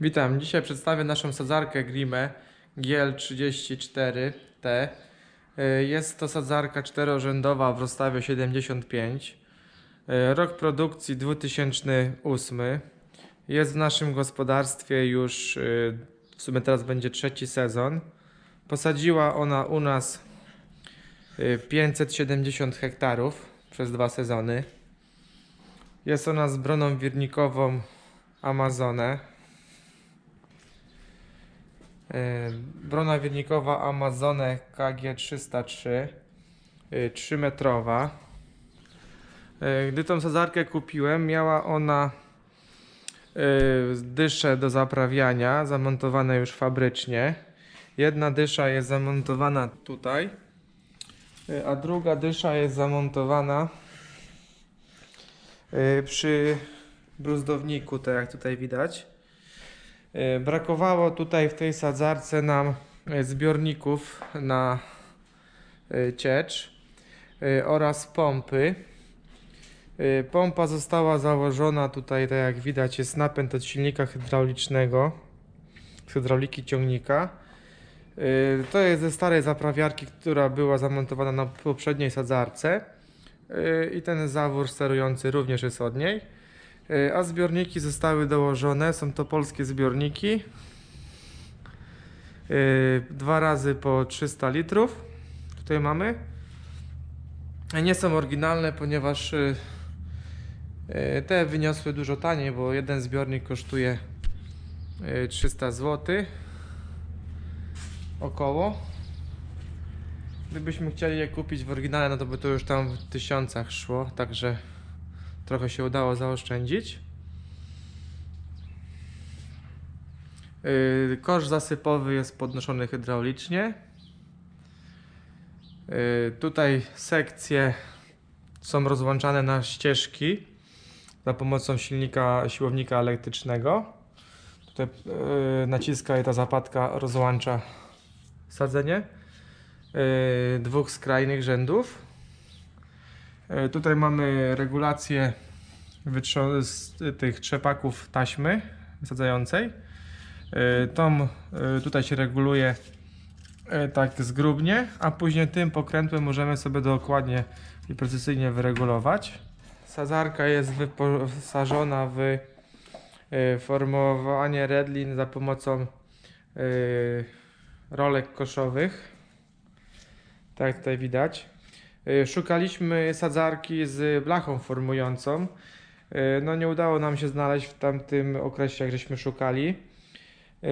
Witam, dzisiaj przedstawię naszą sadzarkę Grime GL34T. Y, Jest to sadzarka czterorzędowa w rozstawie 75. Y, Rok produkcji 2008. Jest w naszym gospodarstwie już y, w sumie teraz będzie trzeci sezon. Posadziła ona u nas y, 570 hektarów przez dwa sezony. Jest ona z broną wirnikową Amazonę. E, Brona wirnikowa Amazone KG303 3 metrowa. Gdy tą sadzarkę kupiłem, miała ona e, dysze do zaprawiania, zamontowane już fabrycznie. Jedna dysza jest zamontowana tutaj, e, a druga dysza jest zamontowana przy bruzdowniku, tak jak tutaj widać. E, Brakowało tutaj w tej sadzarce nam e, zbiorników na e, ciecz oraz pompy. Pompa została założona tutaj, tak jak widać, jest napęd od silnika hydraulicznego, hydrauliki ciągnika. To jest ze starej zaprawiarki, która była zamontowana na poprzedniej sadzarce. I ten zawór sterujący również jest od niej. E, A zbiorniki zostały dołożone. Są to polskie zbiorniki. E, Dwa razy po 300 litrów. Tutaj mamy. E, Nie są oryginalne, ponieważ te wyniosły dużo taniej, bo jeden zbiornik kosztuje e, 300 zł. Około. Gdybyśmy chcieli je kupić w oryginale, no to by to już tam w tysiącach szło, także trochę się udało zaoszczędzić. Yy, Kosz zasypowy jest podnoszony hydraulicznie. Yy, Tutaj sekcje są rozłączane na ścieżki za pomocą silnika siłownika elektrycznego. Tutaj yy, naciska i ta zapadka rozłącza sadzenie dwóch skrajnych rzędów. E, Tutaj mamy regulację z tych trzepaków taśmy wysadzającej. E, Tą e, tutaj się reguluje tak zgrubnie, a później tym pokrętłem możemy sobie dokładnie i precyzyjnie wyregulować. Sadzarka jest wyposażona w formowanie redlin za pomocą rolek koszowych. Tak tutaj widać. Y, Szukaliśmy sadzarki z blachą formującą. Y, No nie udało nam się znaleźć w tamtym okresie, jak żeśmy szukali. Y,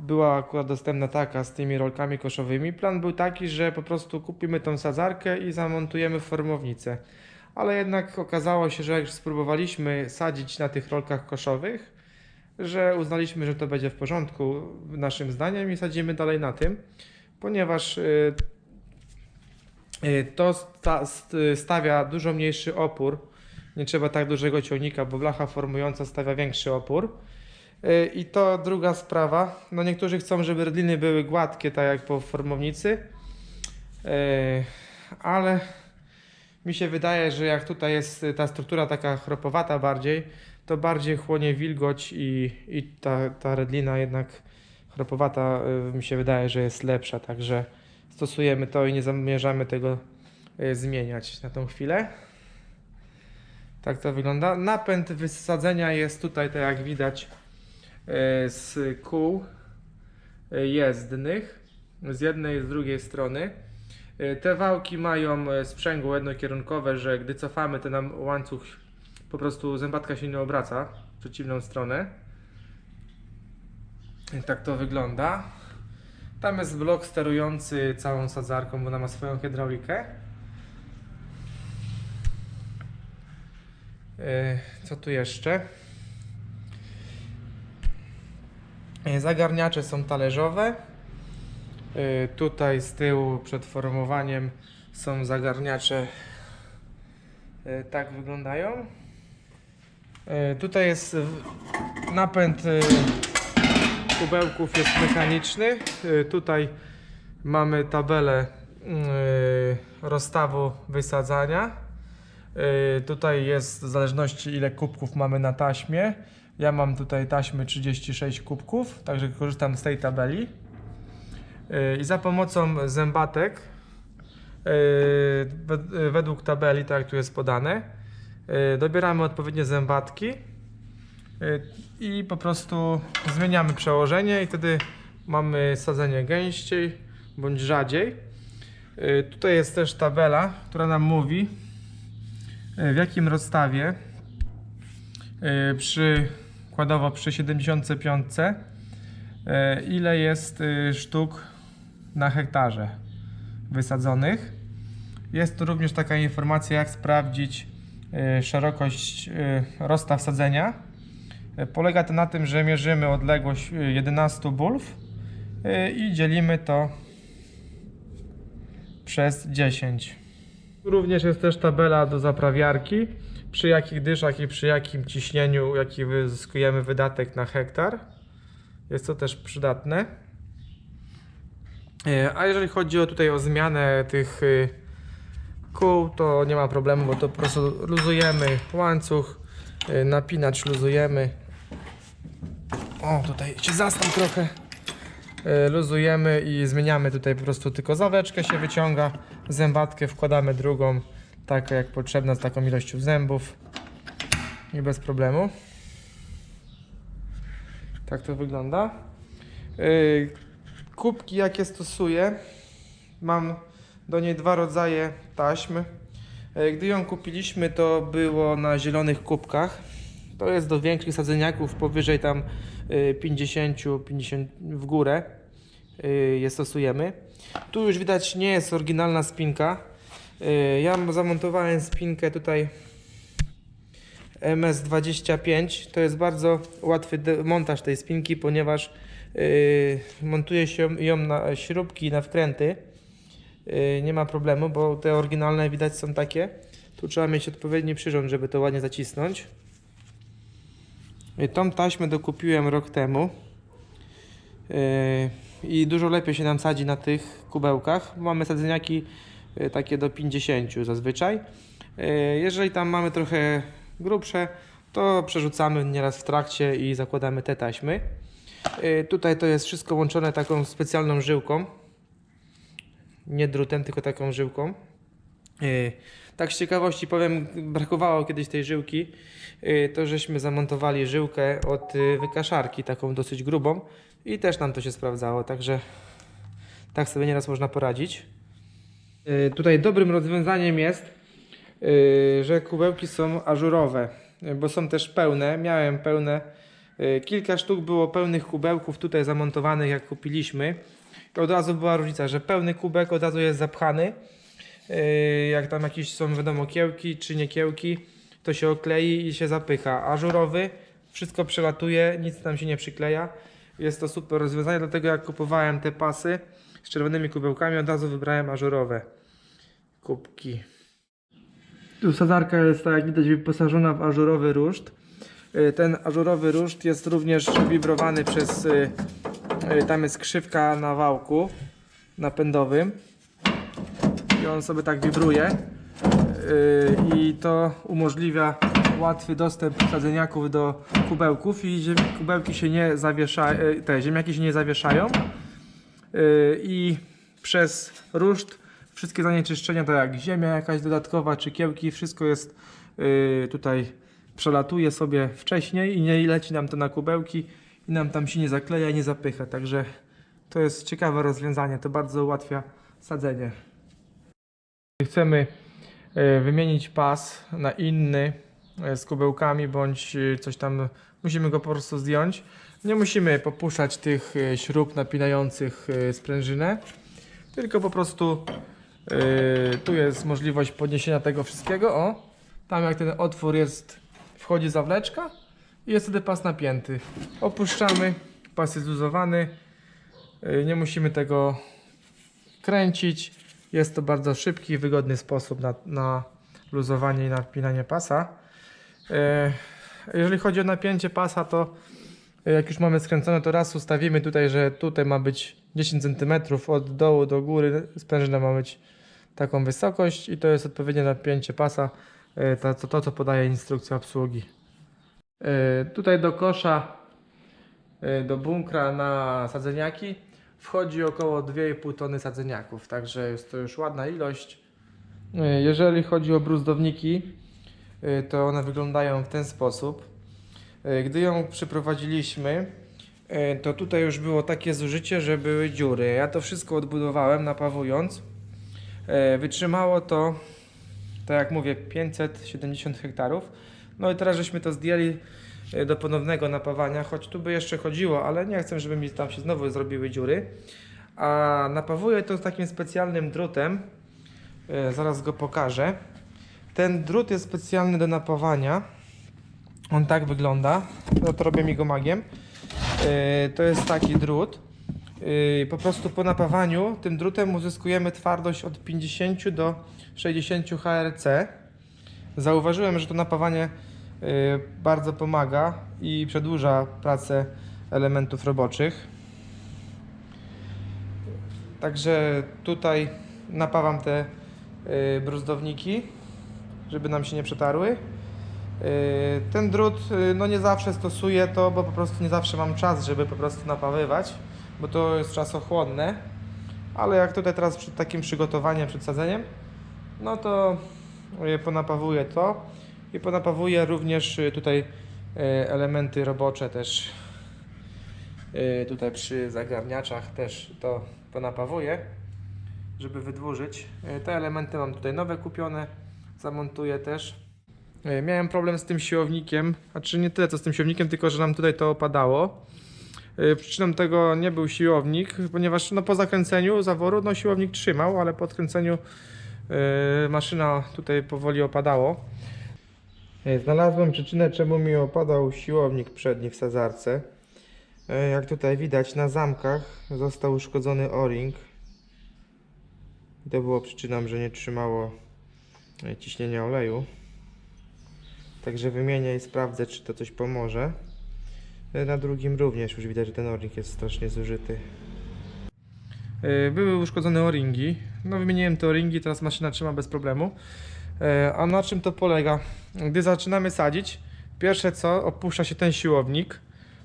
Była akurat dostępna taka z tymi rolkami koszowymi. Plan był taki, że po prostu kupimy tą sadzarkę i zamontujemy formownicę. Ale jednak okazało się, że jak spróbowaliśmy sadzić na tych rolkach koszowych, że uznaliśmy, że to będzie w porządku naszym zdaniem i sadzimy dalej na tym, ponieważ To sta st- stawia dużo mniejszy opór. Nie trzeba tak dużego ciągnika, bo blacha formująca stawia większy opór. Y, I to druga sprawa. No niektórzy chcą, żeby redliny były gładkie, tak jak po formownicy. Y, Ale mi się wydaje, że jak tutaj jest ta struktura taka chropowata bardziej, to bardziej chłonie wilgoć i, i ta, ta redlina jednak chropowata y, mi się wydaje, że jest lepsza. Także stosujemy to i nie zamierzamy tego y, zmieniać na tą chwilę. Tak to wygląda. Napęd wysadzenia jest tutaj, tak jak widać, y, z kół y, jezdnych z jednej i z drugiej strony. Te wałki mają sprzęgło jednokierunkowe, że gdy cofamy, to nam łańcuch po prostu zębatka się nie obraca w przeciwną stronę. Tak to wygląda. Tam jest blok sterujący całą sadzarką, bo ona ma swoją hydraulikę. Yy, Co tu jeszcze? Yy, Zagarniacze są talerzowe. Yy, Tutaj z tyłu przed formowaniem są zagarniacze. Tak wyglądają. Tutaj jest napęd kubełków jest mechaniczny. Y, Tutaj mamy tabelę y, rozstawu wysadzania. Y, Tutaj jest w zależności ile kubków mamy na taśmie. Ja mam tutaj taśmy 36 kubków, także korzystam z tej tabeli. I za pomocą zębatek, wed- według tabeli, tak jak tu jest podane, dobieramy odpowiednie zębatki i po prostu zmieniamy przełożenie i wtedy mamy sadzenie gęściej bądź rzadziej. Yy, Tutaj jest też tabela, która nam mówi yy, w jakim rozstawie przy przykładowo przy 75 yy, ile jest sztuk na hektarze wysadzonych. Jest tu również taka informacja jak sprawdzić szerokość yy, rozstaw sadzenia. Yy, Polega to na tym, że mierzymy odległość yy, 11 bulw yy, i dzielimy to przez 10. Również jest też tabela do zaprawiarki, przy jakich dyszach i przy jakim ciśnieniu, jaki wyzyskujemy wydatek na hektar. Jest to też przydatne. E, A jeżeli chodzi o tutaj o zmianę tych kół, to nie ma problemu, bo to po prostu luzujemy łańcuch, y, napinacz luzujemy. O, tutaj się zastał trochę. E, luzujemy i zmieniamy tutaj po prostu tylko zaweczkę się wyciąga, zębatkę wkładamy drugą, taką jak potrzebna z taką ilością zębów i bez problemu. Tak to wygląda. E, Kubki jakie stosuję, mam do niej dwa rodzaje taśm. E, Gdy ją kupiliśmy to było na zielonych kubkach. To jest do większych sadzeniaków powyżej tam y, 50, 50 w górę y, je stosujemy. Tu już widać nie jest oryginalna spinka. Ja zamontowałem spinkę tutaj MS25. To jest bardzo łatwy montaż tej spinki, ponieważ montuje się ją na śrubki, na wkręty. Y, Nie ma problemu, bo te oryginalne widać są takie. Tu trzeba mieć odpowiedni przyrząd, żeby to ładnie zacisnąć. Y, Tą taśmę dokupiłem rok temu Yy, i dużo lepiej się nam sadzi na tych kubełkach. Mamy sadzeniaki takie do 50 zazwyczaj. Jeżeli tam mamy trochę grubsze, to przerzucamy nieraz w trakcie i zakładamy te taśmy. Tutaj to jest wszystko łączone taką specjalną żyłką. Nie drutem, tylko taką żyłką. Yy, Tak z ciekawości powiem, brakowało kiedyś tej żyłki, yy, to żeśmy zamontowali żyłkę od yy, wykaszarki, taką dosyć grubą i też nam to się sprawdzało, także tak sobie nieraz można poradzić. Tutaj dobrym rozwiązaniem jest, że kubełki są ażurowe, bo są też pełne, miałem pełne, kilka sztuk było pełnych kubełków tutaj zamontowanych jak kupiliśmy. Od razu była różnica, że pełny kubek od razu jest zapchany, Yy, jak tam jakieś są wiadomo kiełki czy nie kiełki, to się oklei i się zapycha. Ażurowy, wszystko przelatuje, nic tam się nie przykleja. Jest to super rozwiązanie, dlatego jak kupowałem te pasy z czerwonymi kubełkami, od razu wybrałem ażurowe kubki. Tu sadzarka jest, tak jak widać, wyposażona w ażurowy ruszt. Yy, Ten ażurowy ruszt jest również wibrowany przez, yy, tam jest krzywka na wałku napędowym. I on sobie tak wibruje. Yy, i to umożliwia łatwy dostęp sadzeniaków do kubełków. I kubełki się nie zawieszają, te ziemniaki się nie zawieszają. Yy, i przez ruszt wszystkie zanieczyszczenia, tak jak ziemia jakaś dodatkowa czy kiełki, wszystko jest yy, tutaj przelatuje sobie wcześniej i nie leci nam to na kubełki i nam tam się nie zakleja, nie zapycha, także to jest ciekawe rozwiązanie, to bardzo ułatwia sadzenie. Chcemy e, wymienić pas na inny e, z kubełkami bądź e, coś tam, musimy go po prostu zdjąć. Nie musimy popuszczać tych śrub napinających sprężynę, tylko po prostu tu jest możliwość podniesienia tego wszystkiego. O, tam jak ten otwór jest, wchodzi zawleczka i jest wtedy pas napięty. Opuszczamy, pas jest luzowany, e, nie musimy tego kręcić. Jest to bardzo szybki wygodny sposób na, na luzowanie i napinanie pasa. E, Jeżeli chodzi o napięcie pasa, to jak już mamy skręcone, to raz ustawimy tutaj, że tutaj ma być 10 cm od dołu do góry, sprężyna ma być taką wysokość i to jest odpowiednie napięcie pasa, e, to, to, to co podaje instrukcja obsługi. E, Tutaj do kosza, e, do bunkra na sadzeniaki wchodzi około 2,5 tony sadzeniaków, także jest to już ładna ilość. E, Jeżeli chodzi o bruzdowniki, to one wyglądają w ten sposób. Gdy ją przyprowadziliśmy, to tutaj już było takie zużycie, że były dziury. Ja to wszystko odbudowałem, napawując. Wytrzymało to, tak jak mówię, 570 hektarów. No i teraz żeśmy to zdjęli e, do ponownego napawania, choć tu by jeszcze chodziło, ale nie chcę, żeby mi tam się znowu zrobiły dziury. A napawuję to takim specjalnym drutem. E, Zaraz go pokażę. Ten drut jest specjalny do napawania. On tak wygląda. No to robię mi go magiem. E, To jest taki drut. Po prostu po napawaniu tym drutem uzyskujemy twardość od 50 do 60 HRC. Zauważyłem, że to napawanie bardzo pomaga i przedłuża pracę elementów roboczych. Także tutaj napawam te y, bruzdowniki, żeby nam się nie przetarły. Y, Ten drut y, no nie zawsze stosuję to, bo po prostu nie zawsze mam czas, żeby po prostu napawywać, bo to jest czasochłonne. Ale jak tutaj teraz przed takim przygotowaniem, przed sadzeniem, no to y, ponapawuję to i ponapawuję również y, tutaj y, elementy robocze też. Y, tutaj przy zagarniaczach też to ponapawuję żeby wydłużyć. Te elementy mam tutaj nowe kupione zamontuję też. Miałem problem z tym siłownikiem znaczy nie tyle co z tym siłownikiem tylko że nam tutaj to opadało. Przyczyną tego nie był siłownik, ponieważ no, po zakręceniu zaworu no, siłownik trzymał, ale po odkręceniu y, maszyna tutaj powoli opadało. Y, Znalazłem przyczynę, czemu mi opadał siłownik przedni w sadzarce. Y, Jak tutaj widać na zamkach został uszkodzony o-ring. To było przyczyną, że nie trzymało y, ciśnienia oleju. Także wymienię i sprawdzę, czy to coś pomoże. Na drugim również już widać, że ten o-ring jest strasznie zużyty. Były uszkodzone o-ringi. No wymieniłem te o-ringi, teraz maszyna trzyma bez problemu. Y, A na czym to polega? Gdy zaczynamy sadzić, pierwsze co, opuszcza się ten siłownik.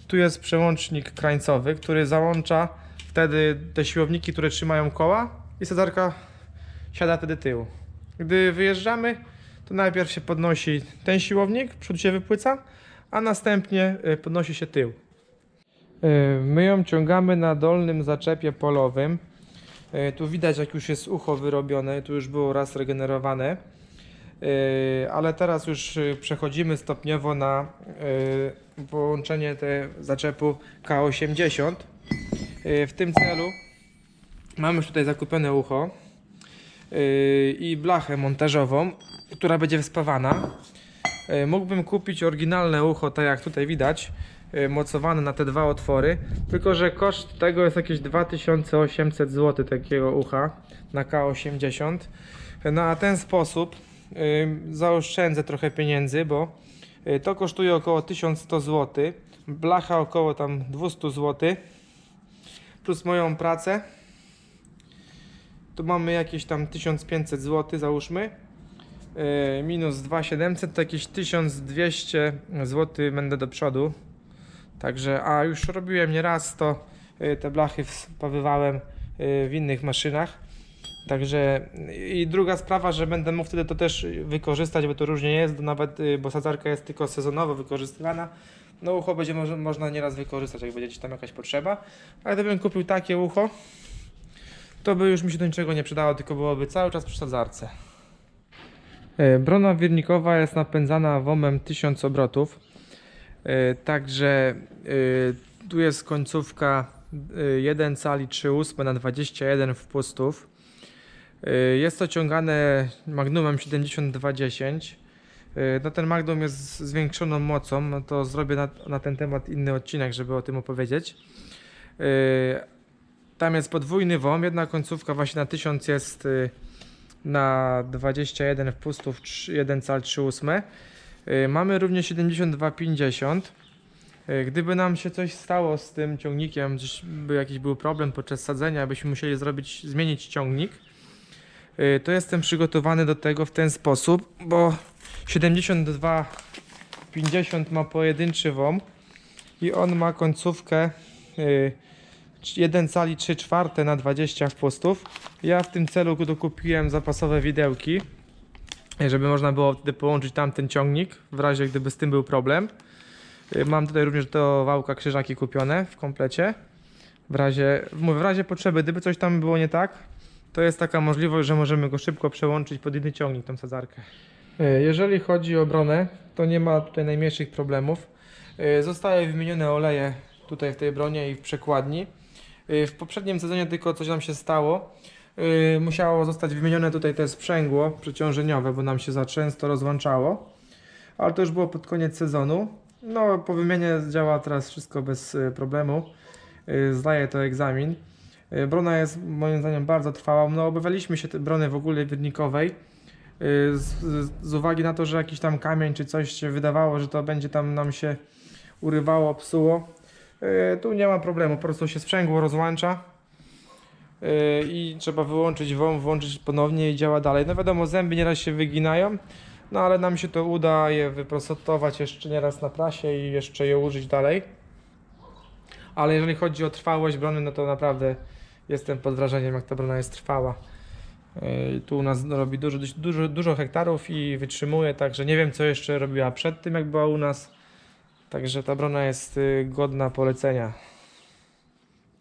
Tu jest przełącznik krańcowy, który załącza wtedy te siłowniki, które trzymają koła i sadzarka siada wtedy tył. Gdy wyjeżdżamy, to najpierw się podnosi ten siłownik, przód się wypłyca, a następnie y, podnosi się tył. Y, My ją ciągamy na dolnym zaczepie polowym. Tu widać, jak już jest ucho wyrobione, tu już było raz regenerowane. Y, Ale teraz już y, przechodzimy stopniowo na y, połączenie te zaczepu K80. Y, W tym celu mamy już tutaj zakupione ucho i blachę montażową, która będzie wspawana. Mógłbym kupić oryginalne ucho, tak jak tutaj widać, mocowane na te dwa otwory, tylko że koszt tego jest jakieś 2800 zł takiego ucha na K80. No a ten sposób zaoszczędzę trochę pieniędzy, bo y, to kosztuje około 1100 zł, blacha około tam 200 zł, plus moją pracę. Tu mamy jakieś tam 1500 zł, załóżmy. Yy, minus 2700 to jakieś 1200 zł będę do przodu. Także, a już robiłem nieraz to, yy, te blachy wspawywałem yy, w innych maszynach. Także i druga sprawa, że będę mógł wtedy to też wykorzystać, bo to różnie jest, nawet, yy, bo sadzarka jest tylko sezonowo wykorzystywana. No ucho będzie mo można nieraz wykorzystać, jak będzie tam jakaś potrzeba. Ale gdybym kupił takie ucho, to by już mi się do niczego nie przydało, tylko byłoby cały czas przy sadzarce. E, Brona wirnikowa jest napędzana WOM-em 1000 obrotów. E, Także e, tu jest końcówka e, 1 cali 3 ósme na 21 wpustów. E, Jest to ciągane magnumem 7210. E, No ten magnum jest zwiększoną mocą, no to zrobię na, na ten temat inny odcinek, żeby o tym opowiedzieć. E, Tam jest podwójny WOM, jedna końcówka właśnie na 1000 jest y, na 21 wpustów, 3 1 cal 3 ósme. Y, Mamy również 7250. Y, Gdyby nam się coś stało z tym ciągnikiem, by jakiś był problem podczas sadzenia, byśmy musieli zrobić, zmienić ciągnik, y, to jestem przygotowany do tego w ten sposób, bo 72 50 ma pojedynczy WOM i on ma końcówkę y, 1 cali 3 czwarte na 20 wpustów. Ja w tym celu dokupiłem zapasowe widełki, żeby można było wtedy połączyć tamten ciągnik, w razie gdyby z tym był problem. Y, Mam tutaj również do wałka krzyżaki kupione w komplecie. W razie, w razie potrzeby, gdyby coś tam było nie tak, to jest taka możliwość, że możemy go szybko przełączyć pod inny ciągnik, tą sadzarkę. E, Jeżeli chodzi o obronę, to nie ma tutaj najmniejszych problemów. E, Zostały wymienione oleje tutaj w tej bronie i w przekładni. E, W poprzednim sezonie tylko coś nam się stało. Musiało zostać wymienione tutaj to sprzęgło przeciążeniowe, bo nam się za często rozłączało. Ale to już było pod koniec sezonu. No, po wymianie działa teraz wszystko bez problemu. Zdaje to egzamin. E, Brona jest moim zdaniem bardzo trwała. No, obawialiśmy się brony w ogóle wirnikowej. Y, Z, z, uwagi na to, że jakiś tam kamień czy coś się wydawało, że to będzie tam nam się urywało, psuło. Y, Tu nie ma problemu, po prostu się sprzęgło rozłącza i trzeba wyłączyć WOM, włączyć ponownie i działa dalej. No wiadomo, zęby nieraz się wyginają, no ale nam się to uda je wyprostować jeszcze nieraz na prasie i jeszcze je użyć dalej. Ale jeżeli chodzi o trwałość brony, no to naprawdę jestem pod wrażeniem, jak ta brona jest trwała. Yy, Tu u nas robi dużo, dużo, dużo hektarów i wytrzymuje, także nie wiem co jeszcze robiła przed tym jak była u nas. Także ta brona jest y, godna polecenia.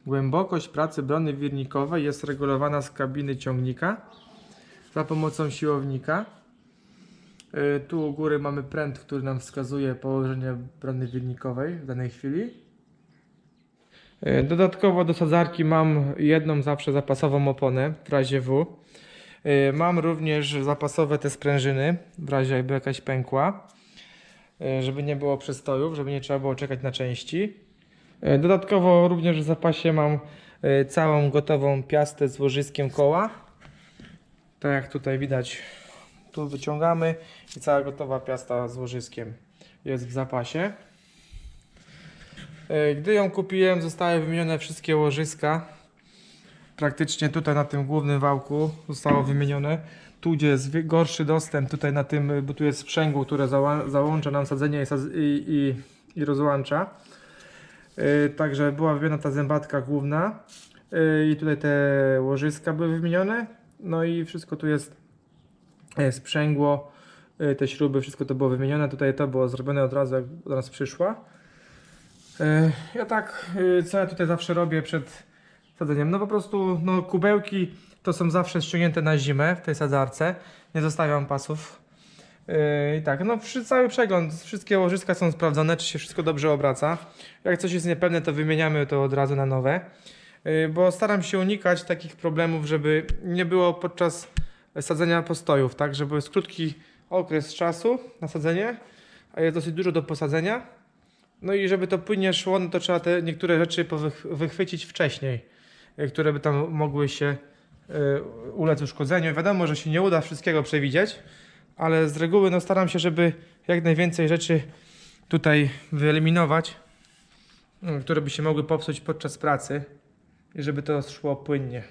Głębokość pracy brony wirnikowej jest regulowana z kabiny ciągnika za pomocą siłownika. Yy, Tu u góry mamy pręt, który nam wskazuje położenie brony wirnikowej w danej chwili. Yy, Dodatkowo do sadzarki mam jedną zawsze zapasową oponę w razie W. Y, Mam również zapasowe te sprężyny, w razie jakby jakaś pękła, y, żeby nie było przestojów, żeby nie trzeba było czekać na części. Dodatkowo również w zapasie mam całą gotową piastę z łożyskiem koła. Tak jak tutaj widać, tu wyciągamy i cała gotowa piasta z łożyskiem jest w zapasie. Y, Gdy ją kupiłem, zostały wymienione wszystkie łożyska praktycznie tutaj na tym głównym wałku zostało wymienione. Tu gdzie jest gorszy dostęp, tutaj na tym, bo tu jest sprzęgło, które zała- załącza nam sadzenie i, i, i, rozłącza. Yy, także była wymieniona ta zębatka główna yy, i tutaj te łożyska były wymienione. No i wszystko tu jest sprzęgło, te śruby, wszystko to było wymienione. Tutaj to było zrobione od razu, jak do nas przyszła. Yy, Ja tak, yy, co ja tutaj zawsze robię przed sadzeniem. No po prostu no, kubełki to są zawsze ściągnięte na zimę w tej sadzarce. Nie zostawiam pasów. Yy, I tak, no cały przegląd, wszystkie łożyska są sprawdzone, czy się wszystko dobrze obraca. Jak coś jest niepewne, to wymieniamy to od razu na nowe. Bo staram się unikać takich problemów, żeby nie było podczas sadzenia postojów, tak? Żeby jest krótki okres czasu na sadzenie, a jest dosyć dużo do posadzenia. No i żeby to płynnie szło, no to trzeba te niektóre rzeczy wychwycić wcześniej, y, które by tam mogły się y, ulec uszkodzeniu. Wiadomo, że się nie uda wszystkiego przewidzieć, ale z reguły no, staram się, żeby jak najwięcej rzeczy tutaj wyeliminować, y, które by się mogły popsuć podczas pracy i żeby to szło płynnie.